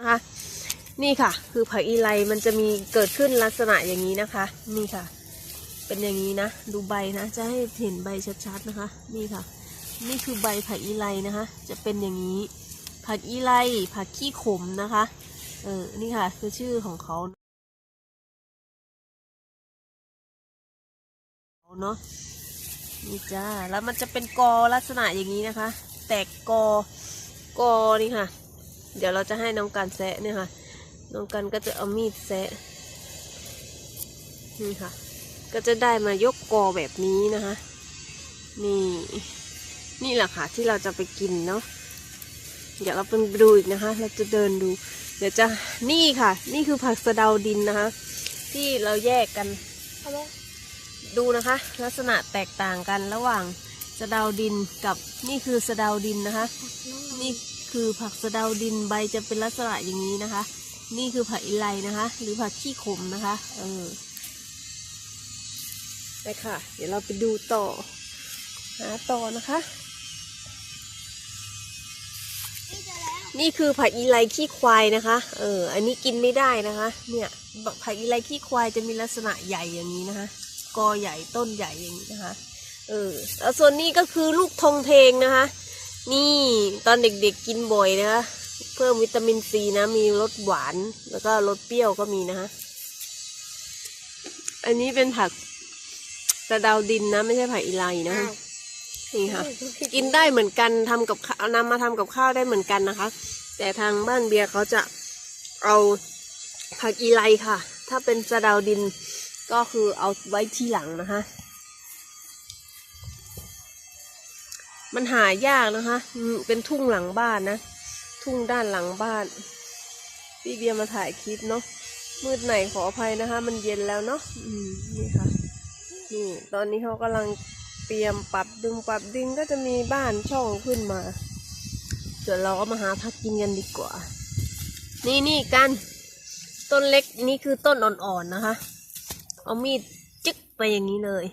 นะคะนี่ค่ะ คือผักอีไลมันจะมีเกิดขึ้นลักษณะอย่างนี้นะคะ นี่ค่ะ เป็นอย่างนี้นะ ดูใบนะ จะให้เห็นใบชัดๆนะคะ นี่ค่ะ นี่คือใบผักอีไลนะคะ จะเป็นอย่างนี้ ผักอีไลผักขี้ขมนะคะ เออ นี่ค่ะ คือชื่อของเขาเนาะนี่จ้า แล้วมันจะเป็นกอลักษณะอย่างนี้นะคะ แตกกอ กอนี่ค่ะ เดี๋ยวเราจะให้น้องกันแซะเนี่ยค่ะ น้องกันก็จะเอามีดแซะ นี่ค่ะ ก็จะได้มายกกอแบบนี้นะคะ นี่ นี่แหละค่ะที่เราจะไปกินเนาะ เดี๋ยวเราไปดูอีกนะคะ เราจะเดินดู เดี๋ยวจะ นี่ค่ะ นี่คือผักสะเดาดินนะคะ ที่เราแยกกัน ดูนะคะ ลักษณะแตกต่างกันระหว่างสะเดาดินกับนี่คือสะเดาดินนะคะ นี่ คือผักสะเดาดินใบจะเป็นลักษณะอย่างนี้นะคะ นี่คือผักอิไลนะคะ หรือผักขี้ขมนะคะเออไปค่ะ เดี๋ยวเราไปดูต่อหาต่อนะคะ นี่คือผักอีไลขี้ควายนะคะ เออ อันนี้กินไม่ได้นะคะ เนี่ยผักอีไลขี้ควายจะมีลักษณะใหญ่อย่างนี้นะคะ กอใหญ่ต้นใหญ่อย่างนี้นะคะ เออแล้วส่วนนี้ก็คือลูกทองเทงนะคะ นี่ตอนเด็กๆกินบ่อยนะคะเพิ่มวิตามินซีนะ มีรสหวานแล้วก็รสเปรี้ยวก็มีนะคะอันนี้เป็นผักกระเดาวดินนะ ไม่ใช่ผักอีไลนะคะนี่ค่ะ กินได้เหมือนกันทำกับข้าวนำมาทำกับข้าวได้เหมือนกันนะคะ แต่ทางบ้านเบียร์เขาจะเอาผักอีไลค่ะ ถ้าเป็นสะเดาวดินก็คือเอาไว้ที่หลังนะคะ มันหายากนะคะเป็นทุ่งหลังบ้านนะ ทุ่งด้านหลังบ้าน พี่เบียร์มาถ่ายคลิปเนาะ มืดไหนขออภัยนะคะ มันเย็นแล้วเนาะนี่ค่ะ นี่ ตอนนี้เขากำลังเตรียมปรับดึงปรับดึงก็จะมีบ้านช่องขึ้นมาส่วนเราก็มาหาพักกินกันดีกว่า นี่นี่กัน ต้นเล็กนี่คือต้นอ่อนๆนะคะ เอามีดจึ๊กไปอย่างนี้เลย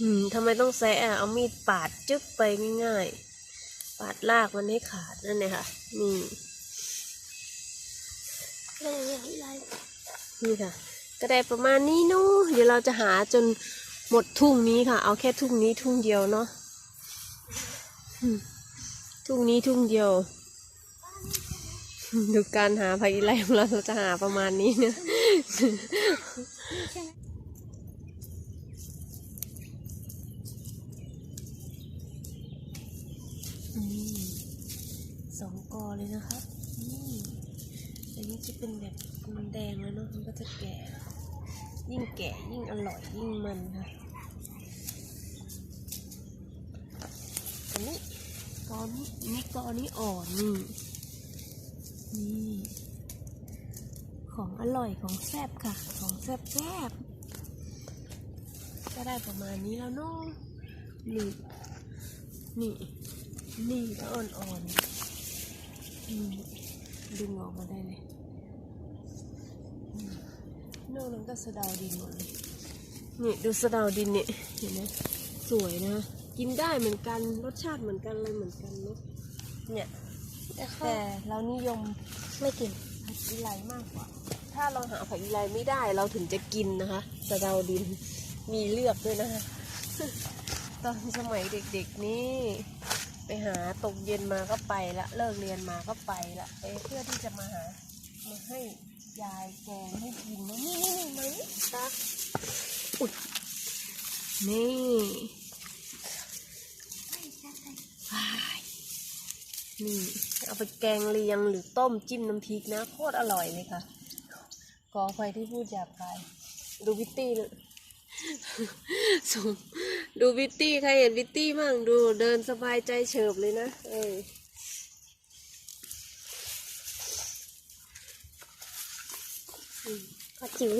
อืมทำไมต้องแซะอะเอามีดปาดจึ๊กไปง่ายๆ ปาดลากมันให้ขาดนั่นเลยค่ะ นี่นี่ค่ะ ก็ได้ประมาณนี้เนู้เดี๋ยวเราจะหาจนหมดทุ่งนี้ค่ะ เอาแค่ทุ่งนี้ทุ่งเดียวเนาะอืมทุ่งนี้ทุ่งเดียว ดูการหาภัยอีไลของเราเราจะหาประมาณนี้เนี่ย อืมสองกอเลยนะคะนี่อันนี้จะเป็นแบบมันแดงแล้วเนาะมันก็จะแก่ ยิ่งแก่ยิ่งอร่อยยิ่งมันค่ะอันนี้กอนี้อันนี้กอนี้อ่อนนี่นี่ของอร่อยของแซ่บค่ะ ของแซ่บแซ่บก็ได้ประมาณนี้แล้วเนาะนี่นี่ นี่ก็อ่อนๆอืมดึงออกมาได้เลยอืมนอกนั้นก็สะเดาดินหมดเลยนี่ดูสะเดาดินเนี่ยเห็นไหมสวยนะ กินได้เหมือนกันรสชาติเหมือนกันเลยเหมือนกันเนาะเนี่ยแต่เขาแต่เรานิยมไม่กินผักอีไลมากกว่า ถ้าเราหาผักอีไลไม่ได้เราถึงจะกินนะคะสะเดาดินมีเลือกด้วยนะคะตอนสมัยเด็กๆนี่ ไปหาตกเย็นมาก็ไปละเลิกเรียนมาก็ไปละไปเพื่อที่จะมาหามาให้ยายแกงให้กินนะนี่นี่นี่มานี่ตาอุยนี่นี่เอาไปแกงเลียงหรือต้มจิ้มน้ำพริกนะโคตรอร่อยเลยค่ะขออภัยที่พูดหยาบคายดูวิตตี้เลย ส่งดูวิตตี้ ใครเห็นวิตตี้มั่งดูเดินสบายใจเฉิบเลยนะ เออขอจิ๋ว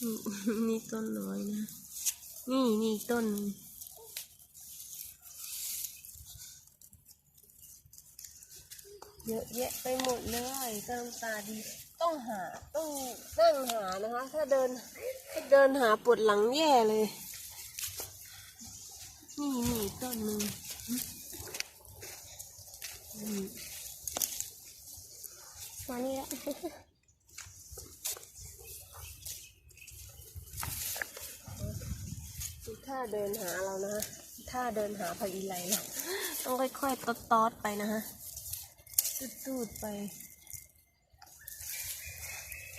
อืมนี่ต้นน้อยนะ นี่นี่ต้น เยอะแยะไปหมดเลยต้นตาดีต้องหาต้องนั่งหานะคะ ถ้าเดินถ้าเดินหาปวดหลังแย่เลย นี่นี่ต้นหนึ่งมมานี่ละดูท่าเดินหาเรานะฮะท่าเดินหาผักอีไลเราต้องค่อยๆตอดๆไปนะฮะ ตูดๆไป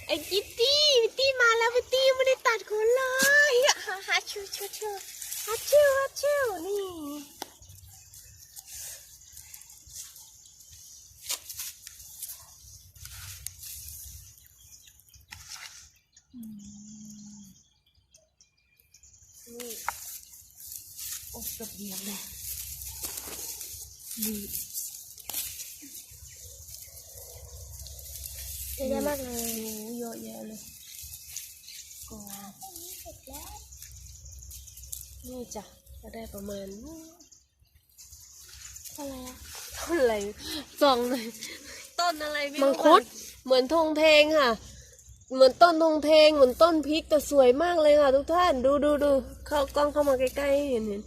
ไอ้กิตตี้กิตตี้มาแล้วกิตตี้ยังไม่ได้ตัดขนเลยอะฮัชชิวชิวชิวฮัชชิวฮัชชิวนี่นี่โอ้เกับเหยียบเลยนี่ เยอะแยะมากเลยโอ้เยอะแยะเลยก็เสร็จแล้วนี่จ้ะก็ได้ประมาณนี้อะไรอะต้นอะไรส่องเลยต้นอะไรไม่รู้มังคุดะเหมือนธงเทงค่ะ เหมือนต้นธงเทงเหมือนต้นพริกแต่สวยมากเลยค่ะ ทุกท่านดูดูดูเข้ากล้องเข้ามาใกล้ๆให้เห็นเห็น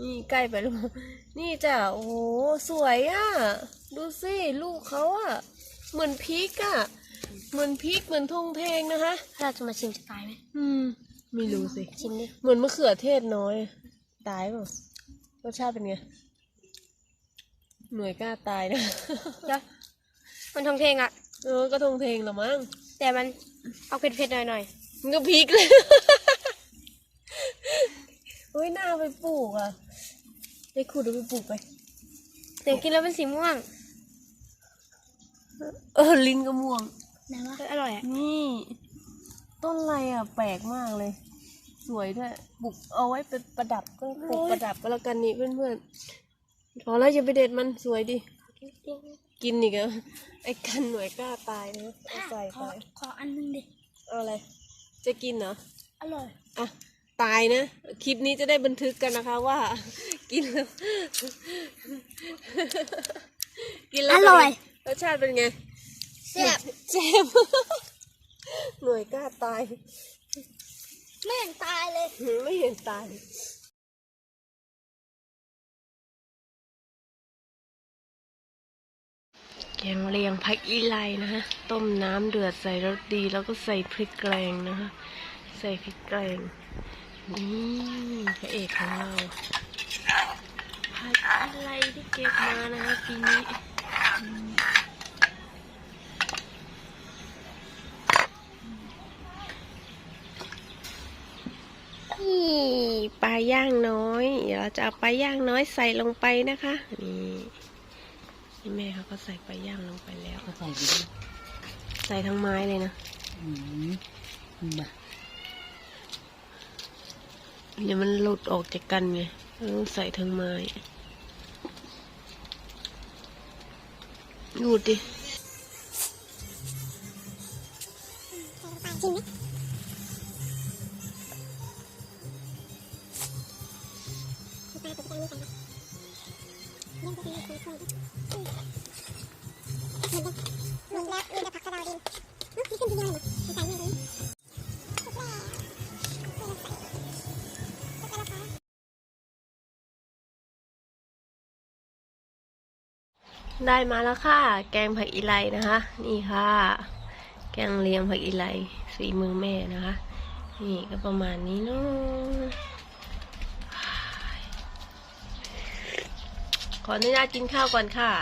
นี่ใกล้ไปแล้วนี่จ้ะโอ้โหสวยอะ ดูสิลูกเขาอะ เหมือนพริกอะเหมือนพริกเหมือนธงเทงนะคะ เราจะมาชิมจะตายไหมอืม ไม่รู้สิ ชิมดิเหมือนมะเขือเทศน้อยตายเปล่ารสชาติเป็นไง หน่วยกล้าตายนะจ้ะมันทองเทงอะ เออ ก็ทงเพลงละมั้ง แต่มันเอาเผ็ดๆหน่อยมันก็พริกเลยเฮ้ยน่าเอาไปปลูกอะไปขุดเอาไปปลูกไป ๆแต่กินแล้วเป็นสีม่วง เออลิ้นก็ม่วง ไหนวะอร่อยอะนี่ ต้นอะไรอะ แปลกมากเลย สวยด้วยปลูกเอาไว้เป็นประดับก็ปลูกประดับก็แล้วกันนี่เพื่อนๆพอแล้วอย่าไปเด็ดมันสวยดิ กินอีกอะไอ้กันหน่วยกล้าตายนะเอาใส่ขไปอขออันนึงดิ เอาอะไร จะกินเหรอ อร่อย อะ ตายนะ คลิปนี้จะได้บันทึกกันนะคะว่า กินแล้ว กินแล้วอร่อยเป็นไงร สชาติเป็นไงแซ่บเจ็บ หน่วยกล้าตาย ไม่เห็นตายเลย ไม่เห็นตายแกงเลียงผักอีไลนะฮะ ต้มน้ำเดือดใส่รสดีแล้วก็ใส่พริกแกงนะฮะ ใส่พริกแกงนี่พระเอกของเราผักอีไลที่เก็บมานะฮะปีนี้ นี่ปลาย่างน้อย เดี๋ยวเราจะเอาปลาย่างน้อยใส่ลงไปนะคะ นี่นี่แม่เขาก็ใส่ปลาย่างลงไปแล้วก็ใส่ไปดิใส่ทั้งไม้เลยนะอืมบ่ะเดี๋ยวมันหลุดออกจากกันไงเราต้องใส่ทั้งไม้ ดูดิ ได้มาแล้วค่ะ แกงผักอีไลนะคะ นี่ค่ะ แกงเลียงผักอีไลสีมือแม่นะคะ นี่ก็ประมาณนี้เนาะขออนุญาตกินข้าวก่อนค่ะ